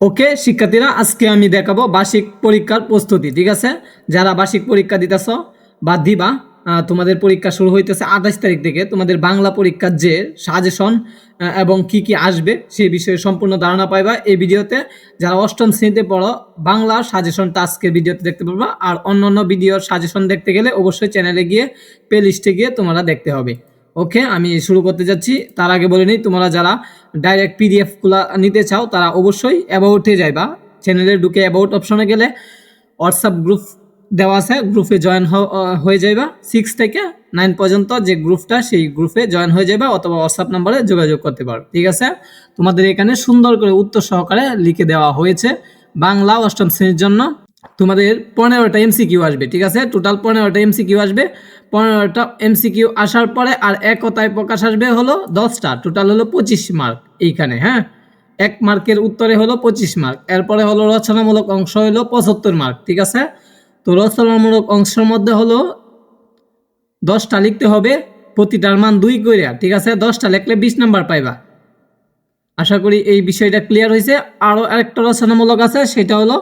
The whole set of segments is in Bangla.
ওকে, শিক্ষার্থীরা, আজকে আমি দেখাবো বার্ষিক পরীক্ষার প্রস্তুতি, ঠিক আছে? যারা বার্ষিক পরীক্ষা দিতেছ বা দিবা তোমাদের পরীক্ষা শুরু হইতেছে আঠাশ তারিখ থেকে। তোমাদের বাংলা পরীক্ষার যে সাজেশন এবং কি কি আসবে সে বিষয়ে সম্পূর্ণ ধারণা পাইবা এই ভিডিওতে। যারা অষ্টম শ্রেণীতে পড়ো, বাংলা সাজেশনটা আজকে ভিডিওতে দেখতে পারবা। আর অন্যান্য ভিডিওর সাজেশন দেখতে গেলে অবশ্যই চ্যানেলে গিয়ে প্লে লিস্টে গিয়ে তোমরা দেখতে হবে। ওকে, আমি শুরু করতে যাচ্ছি। তার আগে বলে নিই, তোমরা যারা ডাইরেক্ট পিডিএফগুলো নিতে চাও, তারা অবশ্যই অ্যাবাউটে যাইবা। চ্যানেলে ঢুকে অ্যাবাউট অপশনে গেলে হোয়াটসঅ্যাপ গ্রুপ দেওয়া আছে গ্রুপে জয়েন হয়ে যাইবা। সিক্স থেকে নাইন পর্যন্ত যে গ্রুপটা সেই গ্রুপে জয়েন হয়ে যাবে অথবা হোয়াটসঅ্যাপ নাম্বারে যোগাযোগ করতে পারো। ঠিক আছে? তোমাদের এখানে সুন্দর করে উত্তর সহকারে লিখে দেওয়া হয়েছে বাংলা অষ্টম শ্রেণির জন্য। তোমাদের পনেরোটা এমসিকিউ আসবে, ঠিক আছে? টোটাল পনেরোটা এমসিকিউ আসবে। পনেরোটা এমসিকিউ আসার পরে আর এক কথায় প্রকাশ আসবে হলো দশটা। টোটাল হলো পঁচিশ মার্ক এইখানে হ্যাঁ? এক মার্কের উত্তরে হলো পঁচিশ মার্ক এরপরে হলো রচনামূলক অংশ হলো পঁচাত্তর মার্ক ঠিক আছে? তো রচনামূলক অংশের মধ্যে হলো দশটা লিখতে হবে, প্রতিটার মান দুই করে ঠিক আছে? দশটা লিখলে বিশ নাম্বার পাইবা। আশা করি এই বিষয়টা ক্লিয়ার হয়েছে আরও আরেকটা রচনামূলক আছে, সেটা হলো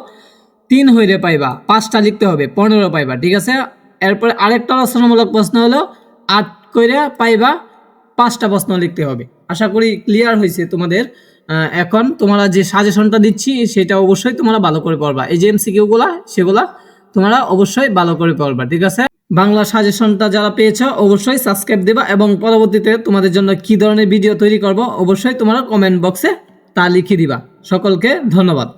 তিন হইরে পাইবা, পাঁচটা লিখতে হবে, পনেরো পাইবা, ঠিক আছে? এরপরে আরেকটা রচনামূলক প্রশ্ন হলো, আট কইরা পাইবা, পাঁচটা প্রশ্ন লিখতে হবে। আশা করি ক্লিয়ার হয়েছে তোমাদের। এখন তোমরা যে সাজেশনটা দিচ্ছি, সেটা অবশ্যই তোমরা ভালো করে পড়বা। এই যে এমসিকিউগুলা সেগুলা তোমরা অবশ্যই ভালো করে পড়বা, ঠিক আছে? বাংলা সাজেশনটা যারা পেয়েছ, অবশ্যই সাবস্ক্রাইব দেবা এবং পরবর্তীতে তোমাদের জন্য কি ধরনের ভিডিও তৈরি করব, অবশ্যই তোমরা কমেন্ট বক্সে তা লিখে দিবা। সকলকে ধন্যবাদ।